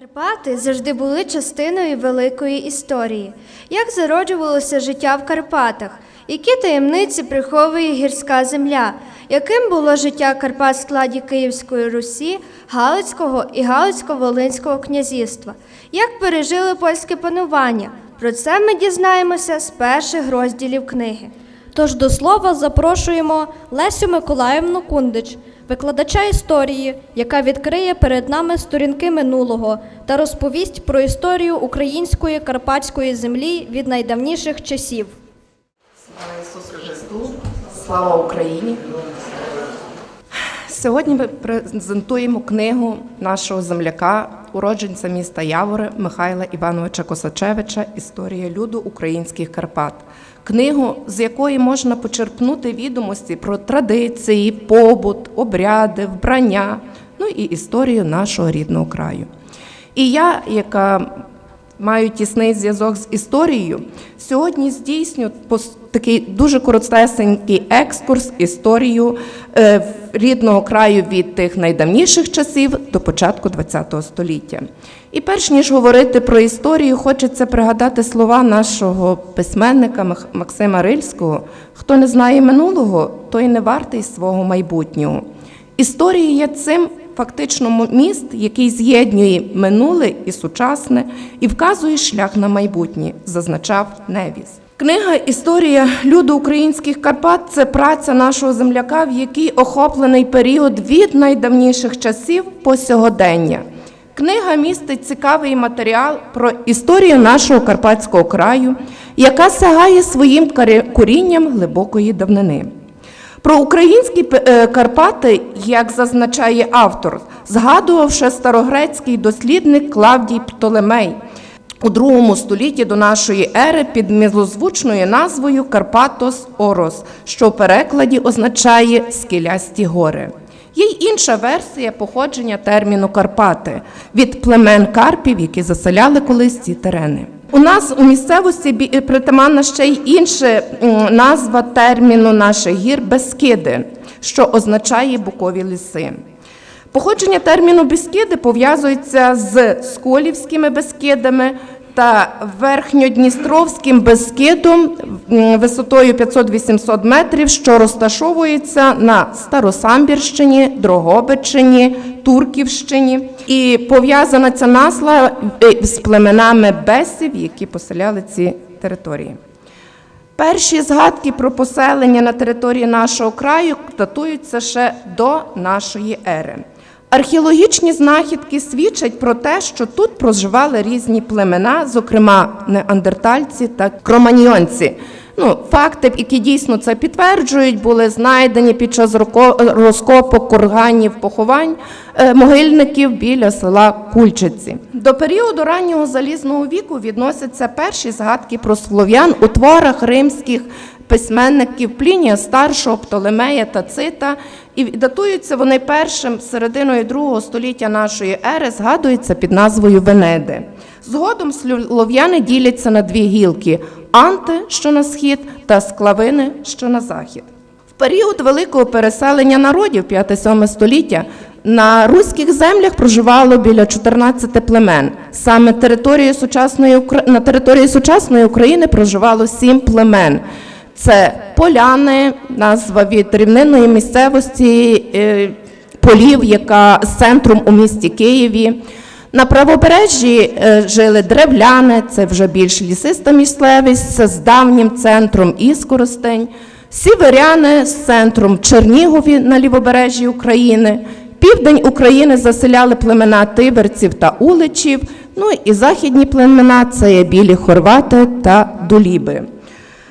Карпати завжди були частиною великої історії. Як зароджувалося життя в Карпатах? Які таємниці приховує гірська земля? Яким було життя Карпат в складі Київської Русі, Галицького і Галицько-Волинського князівства? Як пережили польське панування? Про це ми дізнаємося з перших розділів книги. Тож до слова запрошуємо Лесю Миколаївну Кундич, викладача історії, яка відкриє перед нами сторінки минулого та розповість про історію української карпатської землі від найдавніших часів. Слава Ісусу Христу, слава Україні. Сьогодні ми презентуємо книгу нашого земляка, уродженця міста Явори Михайла Івановича Косачевича Історія люду українських Карпат. Книгу, з якої можна почерпнути відомості про традиції, побут, обряди, вбрання, ну і історію нашого рідного краю. І я, яка маю тісний зв'язок з історією, сьогодні здійсню такий дуже коротесенький екскурс історію е, рідного краю від тих найдавніших часів до початку ХХ століття. І перш ніж говорити про історію, хочеться пригадати слова нашого письменника Максима Рильського: хто не знає минулого, той не вартий свого майбутнього. Історія є цим фактично міст, який з'єднує минуле і сучасне і вказує шлях на майбутнє, зазначав Невіс. Книга Історія люду українських Карпат це праця нашого земляка, в якій охоплений період від найдавніших часів по сьогодення. Книга містить цікавий матеріал про історію нашого карпатського краю, яка сягає своїм корінням глибокої давнини. Про українські е, Карпати, як зазначає автор, згадував ще старогрецький дослідник Клавдій Птолемей у другому столітті до нашої ери під мілозвучною назвою Карпатос Орос, що в перекладі означає скелясті гори. Є й інша версія походження терміну Карпати від племен Карпів, які заселяли колись ці терени. У нас у місцевості бі- притаманна ще й інша назва терміну наших гір Бескиди, що означає букові ліси. Походження терміну Бескиди пов'язується з Сколівськими Бескидами та Верхньодністровським Бескидом висотою 500-800 метрів, що розташовується на Старосамбірщині, Дрогобичині, Турківщині. І пов'язана ця назва е, з племенами бесів, які поселяли ці території. Перші згадки про поселення на території нашого краю датуються ще до нашої ери. Археологічні знахідки свідчать про те, що тут проживали різні племена, зокрема неандертальці та кроманьйонці. Ну, факти, які дійсно це підтверджують, були знайдені під час розкопок курганів поховань е, могильників біля села Кульчиці. До періоду раннього залізного віку відносяться перші згадки про слов'ян у творах римських письменників Плінія старшого, Птолемея та Цита, і датуються вони першим серединою другого століття нашої ери, згадуються під назвою Венеди. Згодом слов'яни діляться на дві гілки: Анти, що на схід, та склавини, що на захід. В період великого переселення народів 5-7 століття на руських землях проживало біля 14 племен. Саме території сучасної на території сучасної України проживало сім племен. Це поляни, назва від рівнинної місцевості е, полів, яка з центром у місті Києві. На правобережжі е, жили древляни, це вже більш лісиста місцевість з давнім центром Іскоростень, сіверяни з центром Чернігові на лівобережжі України. Південь України заселяли племена тиберців та уличів. Ну і західні племена це є білі хорвати та дуліби.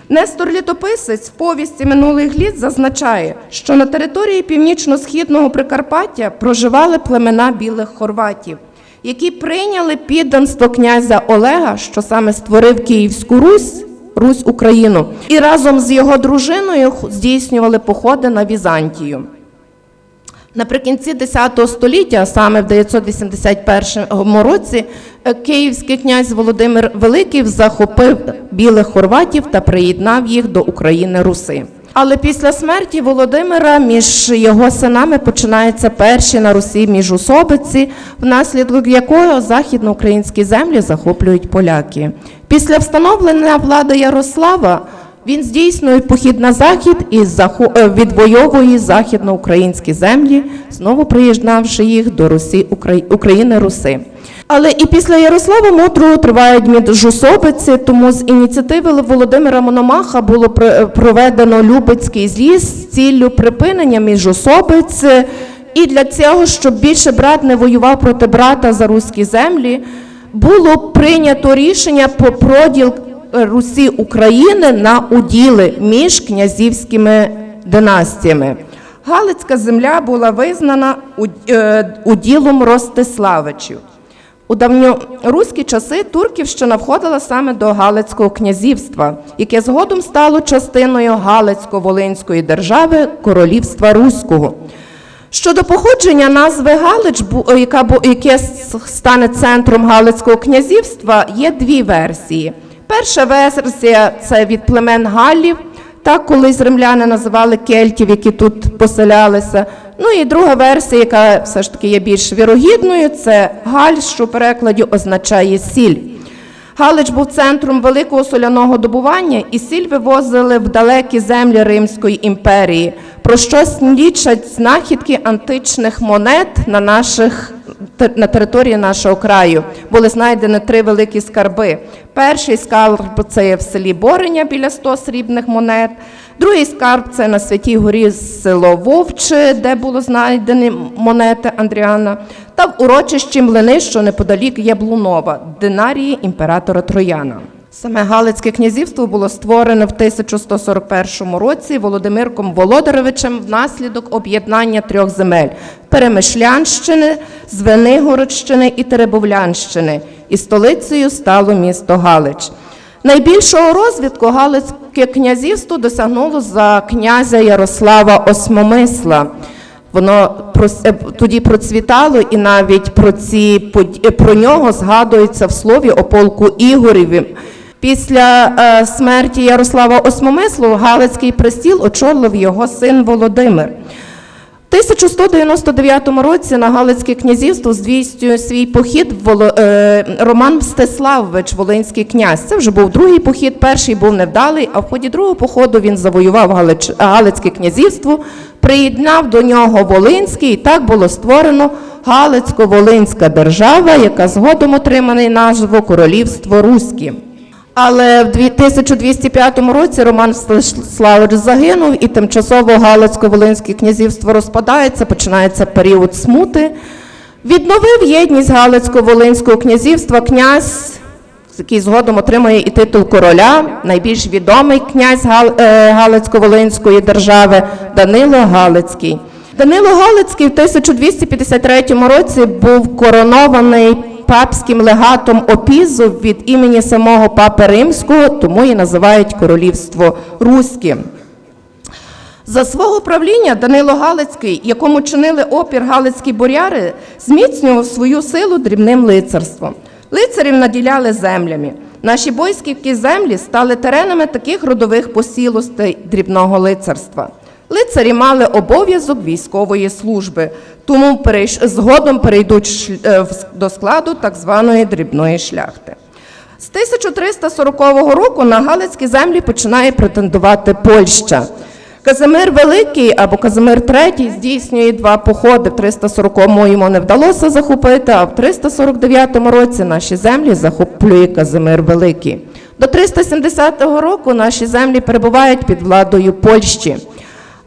Нестор Літописець в повісті минулих літ зазначає, що на території північно-східного Прикарпаття проживали племена білих хорватів, які прийняли підданство князя Олега, що саме створив Київську Русь, Русь Україну, і разом з його дружиною здійснювали походи на Візантію. Наприкінці X століття, саме в 981 році, е, київський князь Володимир Великий захопив білих хорватів та приєднав їх до України Руси. Але після смерті Володимира між його синами починаються перші на Русі міжусобиці, внаслідок якої західноукраїнські землі захоплюють поляки. Після встановлення влади Ярослава він здійснює похід на захід і е, відвоює західноукраїнські землі, знову приєднавши їх до Русі Украї- України Руси. Але і після Ярослава Мудрого тривають міжусобиці, тому з ініціативи Володимира Мономаха було пр- проведено Любецький з'їзд з ціллю припинення міжусобиць. І для цього, щоб більше брат не воював проти брата за руські землі, було прийнято рішення про проділ Русі України на уділи між князівськими династіями. Галицька земля була визнана е, уділом Ростиславичів. У давньоруські часи Турківщина входила саме до Галицького князівства, яке згодом стало частиною Галицько-Волинської держави Королівства Руського. Щодо походження назви Галич, е, яка яке стане центром Галицького князівства, є дві версії. Перша версія це від племен Галлів, так колись римляни називали кельтів, які тут поселялися. Ну і друга версія, яка все ж таки є більш вірогідною, це Галь, що в перекладі означає сіль. Галич був центром великого соляного добування, і сіль вивозили в далекі землі Римської імперії, про що свідчать знахідки античних монет на наших на території нашого краю. Були знайдені три великі скарби. Перший скарб це в селі Бореня біля 100 срібних монет. Другий скарб це на Святій Горі село Вовче, де було знайдені монети Андріана, та в урочищі Млини, що неподалік Яблунова, динарії імператора Трояна. Саме Галицьке князівство було створене в 1141 році Володимирком Володаревичем внаслідок об'єднання трьох земель Перемишлянщини, Звенигородщини і Теребовлянщини. І столицею стало місто Галич. Найбільшого розвитку Галицьке князівство досягнуло за князя Ярослава Осмомисла. Воно е, тоді процвітало, і навіть про ці е, про нього згадується в слові о полку Ігореві. Після е, смерті Ярослава Осмомислу Галицький престіл очолив його син Володимир. В 1199 році на Галицьке князівство здійснює свій похід е, Роман Мстиславович, Волинський князь. Це вже був другий похід, перший був невдалий, а в ході другого походу він завоював Галицьке князівство, приєднав до нього Волинський, і так було створено Галицько-Волинська держава, яка згодом отримана назву Королівство Руське. Але в 1205 році Роман Мстиславович загинув, і тимчасово Галицько-Волинське князівство розпадається, починається період смути. Відновив єдність Галицько-Волинського князівства князь, який згодом отримує і титул короля, найбільш відомий князь е, Галицько-Волинської держави Данило Галицький. Данило Галицький в 1253 році був коронований папським легатом Опізу від імені самого папи Римського, тому і називають королівство Руським. За свого правління Данило Галицький, якому чинили опір галицькі буряри, зміцнював свою силу дрібним лицарством. Лицарів наділяли землями. Наші бойські землі стали теренами таких родових посілостей дрібного лицарства. Лицарі мали обов'язок військової служби, тому згодом перейдуть е, до складу так званої дрібної шляхти. З 1340 року на Галицькі землі починає претендувати Польща. Казимир Великий або Казимир III здійснює два походи. В 340-му йому не вдалося захопити, а в 349 році наші землі захоплює Казимир Великий. До 370 року наші землі перебувають під владою Польщі.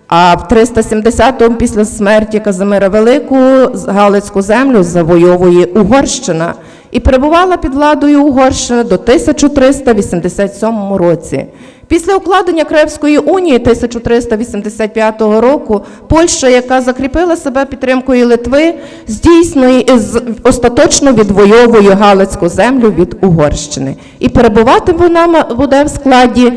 А в 370-му після смерті Казимира Великого Галицьку землю завойовує Угорщина і перебувала під владою Угорщини до 1387 році. Після укладення Кревської унії 1385 року Польща, яка закріпила себе підтримкою Литви, здійснює остаточно відвоює Галицьку землю від Угорщини. І перебувати вона буде в складі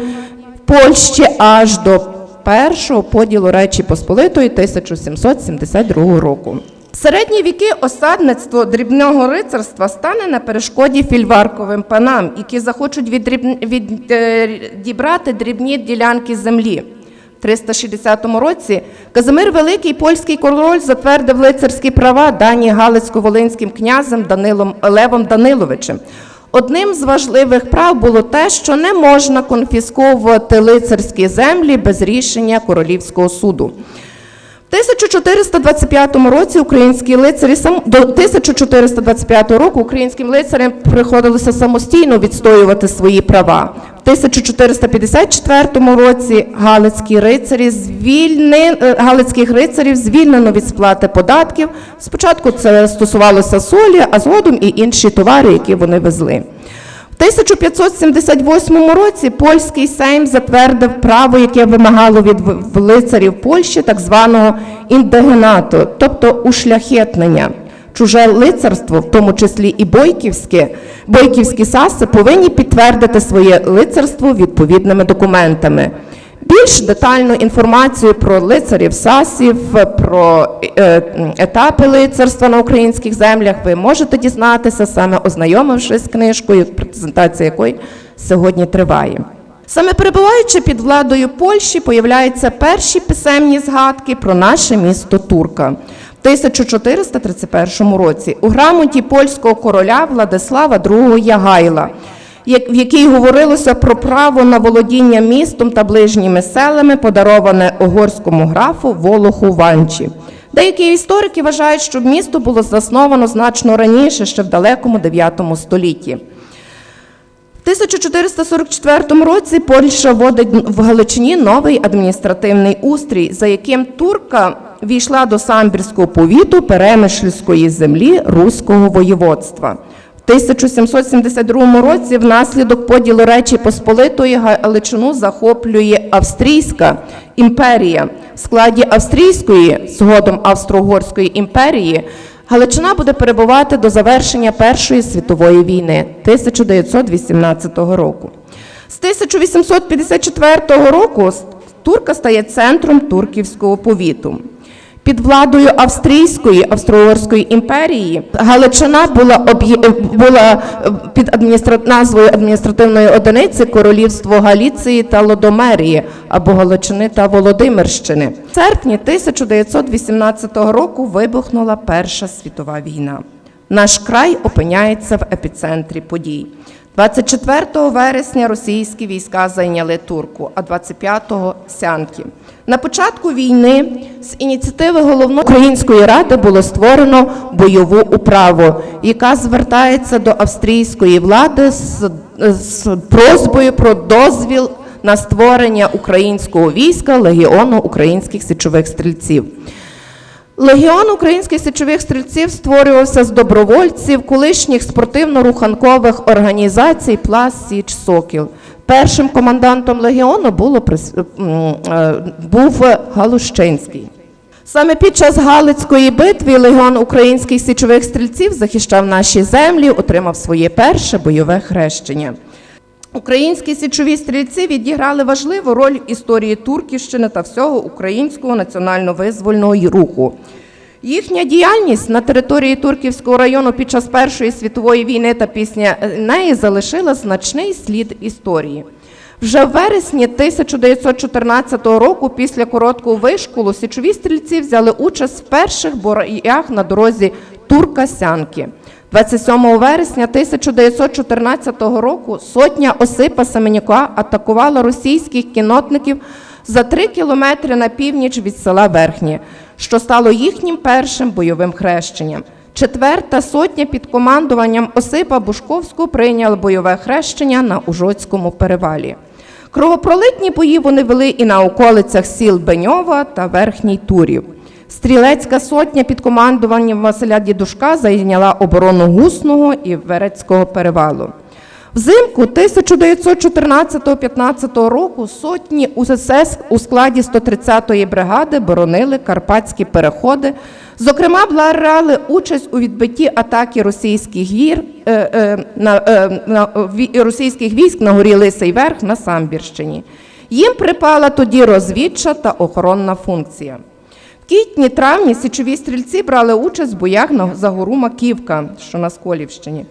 Польщі аж до першого поділу Речі Посполитої 1772 року. В середні віки осадництво дрібного рицарства стане на перешкоді фільварковим панам, які захочуть віддріб- віддібрати дрібні ділянки землі. 360 році Казимир Великий польський король затвердив лицарські права, дані Галицько-Волинським князем Данилом Левом Даниловичем. Одним з важливих прав було те, що не можна конфісковувати лицарські землі без рішення королівського суду. В 1425 році українські лицарі до 1425 року українським лицарям приходилося самостійно відстоювати свої права. В 1454 році галицькі рицарі звільни... е, галицьких рицарів звільнено від сплати податків. Спочатку це стосувалося солі, а згодом і інші товари, які вони везли. В 1578 році польський сейм затвердив право, яке вимагало від лицарів Польщі так званого індегенату, тобто ушляхетнення. Чуже лицарство, в тому числі і бойківське, бойківські саси, повинні підтвердити своє лицарство відповідними документами. Більш детальну інформацію про лицарів сасів, про е, етапи лицарства на українських землях ви можете дізнатися саме ознайомившись з книжкою, презентація якої сьогодні триває. Саме перебуваючи під владою Польщі, появляються перші писемні згадки про наше місто Турка. В 1431 році у грамоті польського короля Владислава II Ягайла в якій говорилося про право на володіння містом та ближніми селами, подароване угорському графу Волоху Ванчі. Деякі історики вважають, що місто було засновано значно раніше, ще в далекому 9 столітті. В 1444 році Польща вводить в Галичині новий адміністративний устрій, за яким турка війшла до самбірського повіту Перемишльської землі Руського воєводства. В 1772 році внаслідок поділу Речі Посполитої Галичину захоплює Австрійська імперія. В складі Австрійської, згодом Австро-Угорської імперії, Галичина буде перебувати до завершення Першої світової війни 1918 року. З 1854 року Турка стає центром турківського повіту. Під владою Австрійської Австро-Угорської імперії Галичина була, була е, під адміністра... назвою адміністративної одиниці Королівство Галіції та Лодомерії або Галичини та Володимирщини. В серпні 1918 року вибухнула Перша світова війна. Наш край опиняється в епіцентрі подій. 24 вересня російські війська зайняли Турку, а 25-го – Сянки. На початку війни з ініціативи головної української ради було створено бойову управу, яка звертається до австрійської влади з, з просьбою про дозвіл на створення українського війська Легіону українських січових стрільців. Легіон українських січових стрільців створювався з добровольців колишніх спортивно-руханкових організацій Плас Січ Сокіл. Першим командантом легіону було, е, був Галущинський. Саме під час Галицької битви легіон українських січових стрільців захищав наші землі, отримав своє перше бойове хрещення. Українські січові стрільці відіграли важливу роль в історії Турківщини та всього українського національно-визвольного руху. Їхня діяльність на території Турківського району під час Першої світової війни та після неї залишила значний слід історії. Вже в вересні 1914 року, після короткого вишколу, січові стрільці взяли участь в перших боях на дорозі Турка-Сянки. 27 вересня 1914 року сотня Осипа Семенюка атакувала російських кінотників за три кілометри на північ від села Верхнє, що стало їхнім першим бойовим хрещенням. Четверта сотня під командуванням Осипа Бушковського прийняла бойове хрещення на Ужоцькому перевалі. Кровопролитні бої вони вели і на околицях сіл Беньова та Верхній Турів. Стрілецька сотня під командуванням Василя Дідушка зайняла оборону Гусного і Верецького перевалу. Взимку 1914-15 року сотні УСС у складі 130-ї бригади боронили карпатські переходи. Зокрема, брали участь у відбитті атаки російських гір е, е, на, е, на ві- російських військ на горі Лисий Верх на Самбірщині. Їм припала тоді розвідча та охоронна функція. В квітні-травні січові стрільці брали участь в боях на за гору Маківка, що на Сколівщині,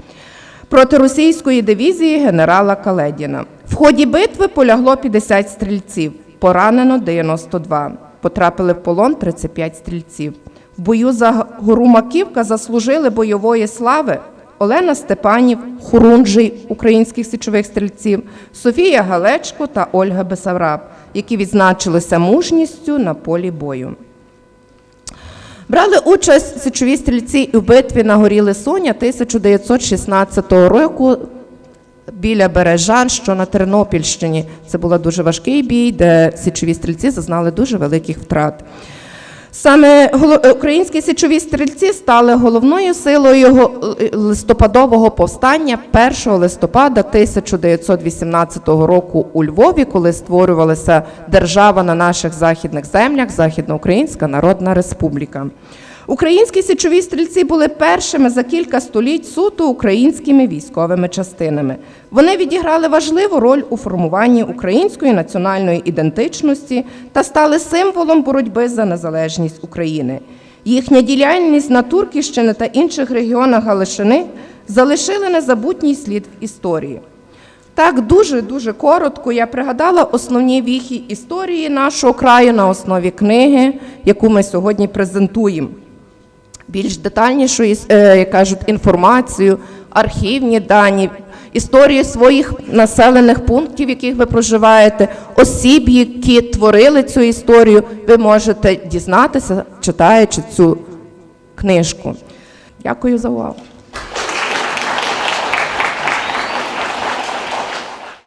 проти російської дивізії генерала Каледіна. В ході битви полягло 50 стрільців. поранено 92, потрапили в полон 35 стрільців. В бою за гору Маківка заслужили бойової слави Олена Степанів, Хурунжий українських січових стрільців, Софія Галечко та Ольга Бесараб, які відзначилися мужністю на полі бою. Брали участь січові стрільці у битві на горі Лисоня 1916 року біля Бережан, що на Тернопільщині. Це був дуже важкий бій, де січові стрільці зазнали дуже великих втрат. Саме е, українські січові стрільці стали головною силою е, листопадового повстання 1 листопада 1918 року у Львові, коли створювалася держава на наших західних землях Західноукраїнська Народна Республіка. Українські січові стрільці були першими за кілька століть суто українськими військовими частинами. Вони відіграли важливу роль у формуванні української національної ідентичності та стали символом боротьби за незалежність України. Їхня діяльність на Турківщині та інших регіонах Галичини залишили незабутній слід в історії. Так, дуже дуже коротко я пригадала основні віхи історії нашого краю на основі книги, яку ми сьогодні презентуємо. Більш детальнішу, е, як кажуть, інформацію, архівні дані, історію своїх населених пунктів, в яких ви проживаєте, осіб, які творили цю історію, ви можете дізнатися, читаючи цю книжку. Дякую за увагу.